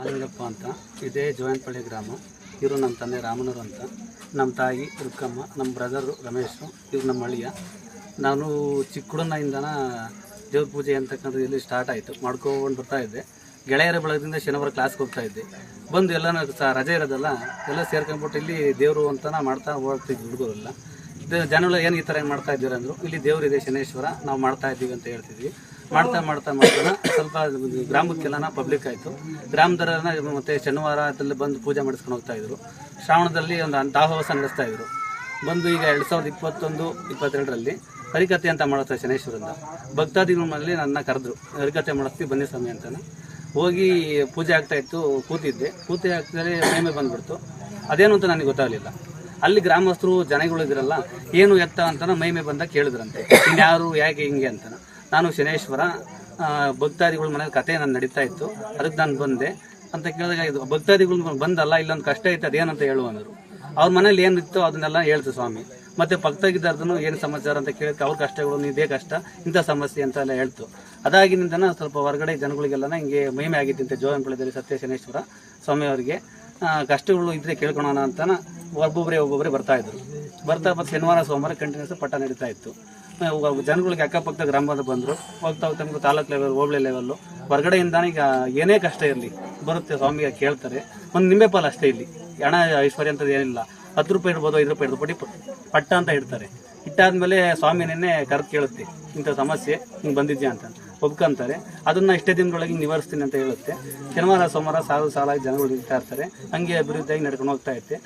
ಆಲಿಂಗಪ್ಪ ಅಂತ. ಇದೇ ಜೋಯನ್ಪಳ್ಳಿ ಗ್ರಾಮ. ಇವರು ನಮ್ಮ ತಂದೆ ರಾಮನೂರು ಅಂತ. ನಮ್ಮ ತಾಯಿ ರುಕ್ಕಮ್ಮ, ನಮ್ಮ ಬ್ರದರು ರಮೇಶು, ಇವ್ರು ನಮ್ಮ ಅಳಿಯ. ನಾನು ಚಿಕ್ಕ ಹುಡುಗನಿಂದನ ದೇವ್ರ ಪೂಜೆ ಅಂತಕ್ಕಂಥದ್ದು ಇಲ್ಲಿ ಸ್ಟಾರ್ಟ್ ಆಯಿತು. ಮಾಡ್ಕೊಂಡು ಬರ್ತಾ ಇದ್ದೆ. ಗೆಳೆಯರ ಬಳಗದಿಂದ ಶನಿವಾರ ಕ್ಲಾಸ್ಗೆ ಹೋಗ್ತಾ ಇದ್ದೆ. ಬಂದು ಎಲ್ಲ ರಜೆ ಇರೋದಲ್ಲ, ಎಲ್ಲ ಸೇರ್ಕೊಂಡ್ಬಿಟ್ಟು ಇಲ್ಲಿ ದೇವರು ಅಂತನ ಮಾಡ್ತಾ ಹೋಗ್ತಿದ್ವಿ ಹುಡುಗರೆಲ್ಲ. ಜನಗಳು ಏನು ಈ ಥರ ಏನು ಮಾಡ್ತಾ ಇದ್ದೀರ ಅಂದರು, ಇಲ್ಲಿ ದೇವರಿದೆ ಶನೇಶ್ವರ, ನಾವು ಮಾಡ್ತಾ ಇದ್ದೀವಿ ಅಂತ ಹೇಳ್ತಿದ್ವಿ. ಮಾಡ್ತಾ ಮಾಡ್ತಾ ಮಾಡ್ತಾ ಸ್ವಲ್ಪ ಗ್ರಾಮಕ್ಕೆಲ್ಲನ ಪಬ್ಲಿಕ್ ಆಯಿತು. ಗ್ರಾಮದವರನ್ನ ಮತ್ತೆ ಶನಿವಾರದಲ್ಲಿ ಬಂದು ಪೂಜೆ ಮಾಡಿಸ್ಕೊಂಡು ಹೋಗ್ತಾ ಇದ್ರು. ಶ್ರಾವಣದಲ್ಲಿ ಒಂದು ದಾಹವಾಸ ನಡೆಸ್ತಾ ಇದ್ರು. ಬಂದು ಈಗ ಎರಡು ಸಾವಿರದ ಇಪ್ಪತ್ತೊಂದು, ಇಪ್ಪತ್ತೆರಡರಲ್ಲಿ ಹರಿಕತೆ ಅಂತ ಮಾಡ್ತಾರೆ ಶನೇಶ್ವರಿಂದ. ಭಕ್ತಾದಿಗಳಲ್ಲಿ ನನ್ನ ಕರೆದ್ರು ಹರಿಕತೆ ಮಾಡಿಸ್ತೀವಿ ಬನ್ನಿ ಸ್ವಾಮಿ ಅಂತಾನೆ. ಹೋಗಿ ಪೂಜೆ ಆಗ್ತಾ ಇತ್ತು, ಕೂತಿದ್ದೆ. ಕೂತಿ ಹಾಕ್ತಾರೆ ಮೈಮೆ ಬಂದ್ಬಿಡ್ತು. ಅದೇನು ಅಂತ ನನಗೆ ಗೊತ್ತಾಗಲಿಲ್ಲ. ಅಲ್ಲಿ ಗ್ರಾಮಸ್ಥರು, ಜನಗಳು ಇದ್ರಲ್ಲ, ಏನು ಎತ್ತ ಅಂತ ಮೈಮೆ ಬಂದಾಗ ಕೇಳಿದ್ರಂತೆ. ಇನ್ಯಾರು, ಯಾಕೆ ಹಿಂಗೆ ಅಂತ ನಾನು ಶನೇಶ್ವರ ಭಕ್ತಾದಿಗಳ ಮನೇಲಿ ಕತೆ ನಾನು ನಡೀತಾ ಇತ್ತು. ಅದಕ್ಕೆ ನಾನು ಬಂದೆ. ಅಂತ ಕೇಳಿದಾಗ ಇದು ಭಕ್ತಾದಿಗಳು ಬಂದಲ್ಲ, ಇಲ್ಲೊಂದು ಕಷ್ಟ ಐತೆ, ಅದೇನಂತ ಹೇಳು ಅವ್ರ ಮನೇಲಿ ಏನಿತ್ತು ಅದನ್ನೆಲ್ಲ ಹೇಳ್ತು ಸ್ವಾಮಿ. ಮತ್ತೆ ಪಕ್ಕದಾಗಿದ್ದಾರ್ದು ಏನು ಸಮಾಚಾರ ಅಂತ ಕೇಳಕ್ಕೆ ಅವ್ರ ಕಷ್ಟಗಳು, ಇದೇ ಕಷ್ಟ, ಇಂಥ ಸಮಸ್ಯೆ ಅಂತ ಎಲ್ಲ ಹೇಳ್ತು. ಅದಾಗಿನಿಂದನ ಸ್ವಲ್ಪ ಹೊರಗಡೆ ಜನಗಳಿಗೆಲ್ಲ ಹಿಂಗೆ ಮಹಿಮೆ ಆಗಿದ್ದಂತೆ ಜೋಗಂಪಳ್ಳಿದಲ್ಲಿ ಸತ್ಯ ಶನೇಶ್ವರ ಸ್ವಾಮಿ ಅವರಿಗೆ. ಕಷ್ಟಗಳು ಇದ್ರೆ ಕೇಳ್ಕೊಳೋಣ ಅಂತ ಒಬ್ಬೊಬ್ಬರೇ ಒಬ್ಬೊಬ್ಬರೇ ಬರ್ತಾ ಇದ್ರು. ಬರ್ತಾ ಮತ್ತೆ ಶನಿವಾರ, ಸೋಮವಾರ ಕಂಟಿನ್ಯೂಸ್ ಪಟ್ಟ ನಡೀತಾ ಇತ್ತು. ಜನಗಳಿಗೆ ಅಕ್ಕಪಕ್ಕ ಗ್ರಾಮದ ಬಂದರು. ಹೋಗ್ತಾ ಹೋಗ್ತಾ ತಾಲೂಕ್ ತಾಲೂಕು ಲೆವೆಲ್ ಹೋಬಳಿ ಲೆವೆಲ್ಲು ಹೊರಗಡೆಯಿಂದ ಈಗ ಏನೇ ಕಷ್ಟ ಇರಲಿ, ಬರುತ್ತೆ ಸ್ವಾಮಿಗೆ ಕೇಳ್ತಾರೆ. ಒಂದು ನಿಂಬೆ ಪಾಲು ಅಷ್ಟೇ ಇಲ್ಲಿ. ಹಣ ಐಶ್ವರ್ಯ ಅಂತದ್ದು ಏನಿಲ್ಲ. ಹತ್ತು ರೂಪಾಯಿ ಇಡ್ಬೋದು, ಐದು ರೂಪಾಯಿ ಇರ್ಬೋದು ಪಟ್ಟಿ ಪಟ್ಟ ಅಂತ ಇಡ್ತಾರೆ. ಇಟ್ಟಾದ್ಮೇಲೆ ಸ್ವಾಮಿ ನಿನ್ನೆ ಕರೆದು ಕೇಳುತ್ತೆ, ಇಂಥ ಸಮಸ್ಯೆ, ಹಿಂಗೆ ಬಂದಿದ್ಯಾ ಅಂತ. ಒಪ್ಕೊಂತಾರೆ ಅದನ್ನ ಇಷ್ಟೇ ದಿನದೊಳಗೆ ನಿವಾರಿಸ್ತೀನಿ ಅಂತ ಹೇಳುತ್ತೆ. ಶನಿವಾರ, ಸೋಮವಾರ ಸಾಲು ಸಾಲಾಗಿ ಜನಗಳು ಇರ್ತಾ ಇರ್ತಾರೆ. ಹಂಗೆ ಅಭಿವೃದ್ಧಿಯಾಗಿ ನಡ್ಕೊಂಡು ಹೋಗ್ತಾ ಇರುತ್ತೆ